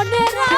মনে রা